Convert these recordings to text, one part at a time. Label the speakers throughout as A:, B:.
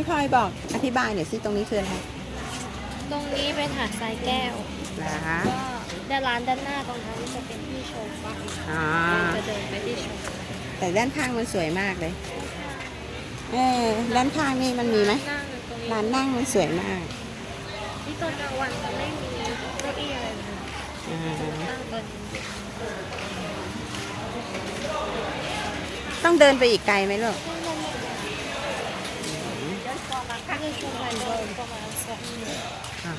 A: พี่พลอยบอกอธิบายหน่อยสิตรงนี้คืออะไร
B: ตรงนี้เป็นหาดทรายแก้ว
A: นะคะ
B: ก็ด้านร้านด้านหน้าตรงนั้นจะเป็นที่โชว์ไฟ
A: อ๋อ
B: จะเดินไปที่โชว์ไฟ
A: แต่ด้านข้างมันสวยมากเลยเออด้านข้างนี่มันมีไหม
B: นั่งเลยตรงนี้
A: ร้านนั่งมันสวยมาก
B: ที่ตอนกลางวันจะไม่มีเก้าอี้อะไรเลย
A: อ่า
B: นั่งตอนเย็น
A: ต้องเดินไปอีกไกลไหมลูก
B: ก็จะชมไฟเดินประมาณสัก
A: อ๋อ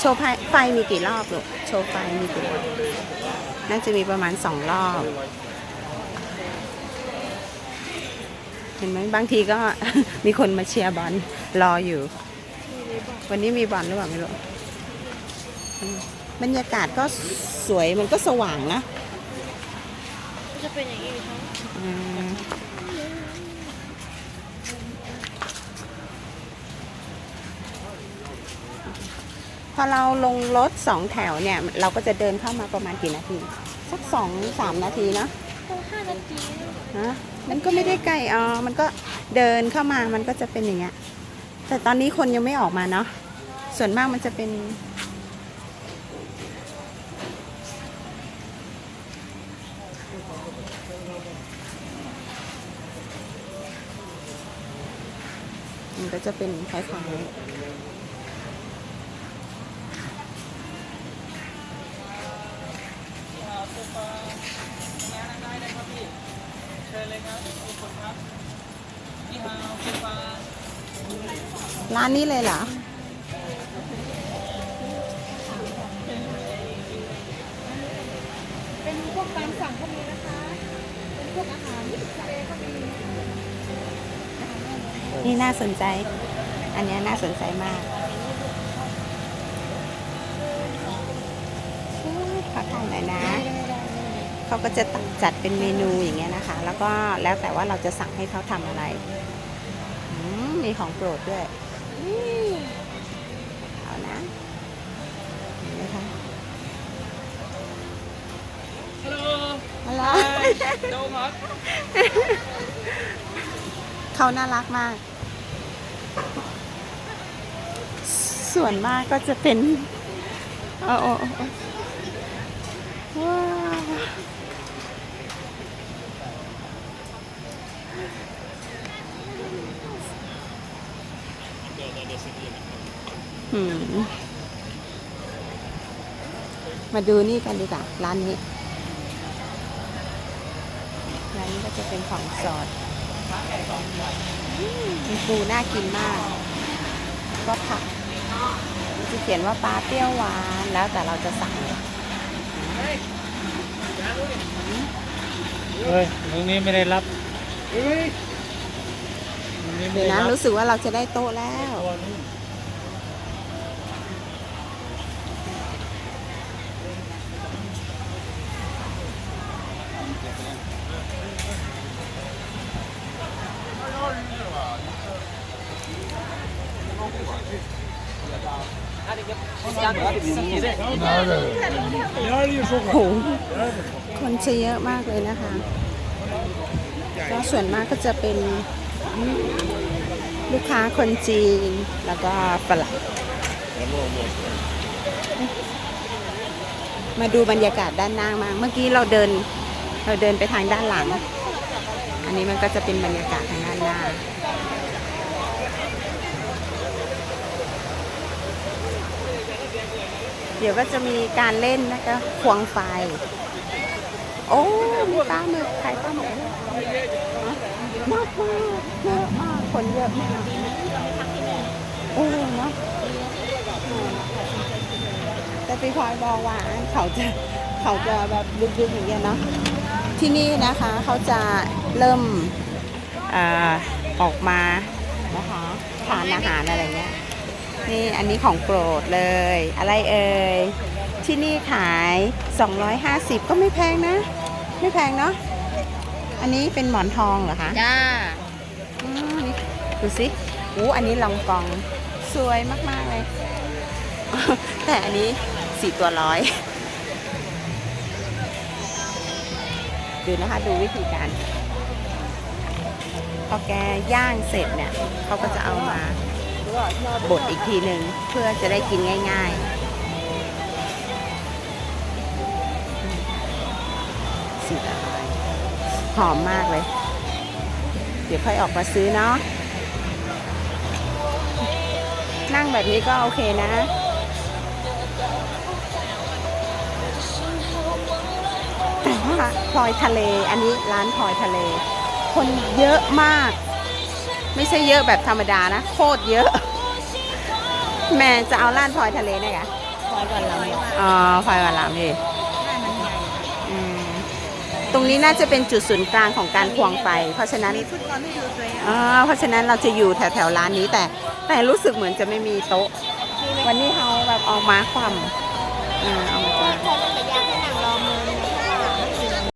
A: โชว์ไฟไฟมีกี่รอบลูกโชว์ไฟมีกี่รอบน่าจะมีประมาณสองรอบ เห็นไหมบางทีก็ มีคนมาเชียร์บอลรออยู่ วันนี้มีบอลหรือเปล่าไม่รู้อืมบรรยากาศก็สวยมันก็สว่างนะ
B: ก็จะเป็นอย่างนี้ทั้ง
A: พอเราลงรถสองแถวเนี่ย เราก็จะเดินเข้ามาประมาณกี่นาที สักสองสามนาทีเนอะ
B: ก็ห้านาที
A: ฮะมันก็ไม่ได้ไกลอ๋อมันก็เดินเข้ามามันก็จะเป็นอย่างเงี้ยแต่ตอนนี้คนยังไม่ออกมาเนาะส่วนมากมันจะเป็น มันก็จะเป็นคล้ายๆ ร้านนี้เลยเหรอ
B: เป็นพวกตามสั่งก็มีนะคะ เป็นพวกอาหารที่ทะเลก็มี
A: นี่น่าสนใจ อันเนี้ยน่าสนใจมากขอถ่ายหน่อยนะ เขาก็จะจัดเป็นเมนูอย่างเงี้ยนะคะ แล้วก็แล้วแต่ว่าเราจะสั่งให้เขาทำอะไรอืมมีของโปรดด้วยนี่เอานะเห็นไหมคะ
C: ฮัลโหล
A: ฮัลโหล
C: โดมัส
A: เขาน่ารักมาก ส่วนมากก็จะเป็นโอ้โอ้โอ้ว้าวอื มาดูนี่กันดีกว่าร้านนี้ร้านนี้ก็จะเป็นของสดมีปูน่ากินมาก ก็ผักมันจะเขียนว่าปลาเปรี้ยวหวานแล้วแต่เราจะสั่ง
C: เฮ้ยตรงนี้ไม่ได้รับตรงนี้ไม่
A: เดี๋ยว
C: ได้
A: นะ
C: รับ
A: รู้สึกว่าเราจะได้โต๊ะแล้ว
C: ตัวนู้น
A: โหคนจะเยอะมากเลยนะคะก็ส่วนมากก็จะเป็นลูกค้าคนจีนแล้วก็ฝรั่งมาดูบรรยากาศด้านหน้ามาเมื่อกี้เราเดิน เราเดินไปทางด้านหลัง อันนี้มันก็จะเป็นบรรยากาศทางด้านหน้า เดี๋ยวก็จะมีการเล่นนะคะควงไฟ โอ้ มีปลาหมึกขายปลาหมึกด้วยฮะมากมากเยอะมากคนเยอะมากโอ้เนาะแต่พี่พลอยบอกว่าเขาจะเขาจะแบบดึกๆอย่างเงี้ยเนาะที่นี่นะคะเขาจะเริ่มอออกมานะคะทานอาหารอะไรเงี้ย นี่อันนี้ของโปรดเลย อะไรเอ่ย ที่นี่ขาย 250 ก็ไม่แพงนะ ไม่แพงเนาะ อันนี้เป็นหมอนทองเหรอคะ
B: จ้า
A: อืมนี่ดูสิอู้อันนี้ลองกอง สวยมาก ๆ เลย แต่อันนี้สี่ตัวร้อย ดูนะคะ ดูวิธีการพอแกย่างเสร็จเนี่ย เขาก็จะเอามา บดอีกทีหนึ่งเพื่อจะได้กินง่าย ๆสีละลายหอมมากเลย เดี๋ยวค่อยออกมาซื้อเนาะนั่งแบบนี้ก็โอเคนะแต่ว่าพลอยทะเลอันนี้ร้านพลอยทะเล คนเยอะมาก ไม่ใช่เยอะแบบธรรมดานะ โคตรเยอะ แม่จะเอาร้านพลอยทะเลเนี่ยไง
B: คอยก่อนเราเนี่ย
A: อ๋อพลอยวันลามดิ
B: แม่มันใหญ่
A: อืมตรงนี้น่าจะเป็นจุดศูนย์กลางของการควงไฟ เพราะฉะนั้น
B: มีฟุตบอลให้ดูด้วย
A: อ่าเพราะฉะนั้นเราจะอยู่แถวแถวๆร้านนี้แต่ แต่รู้สึกเหมือนจะไม่มีโต๊ะ วันนี้เขาแบบออกมาความอ่าเอามาจ้า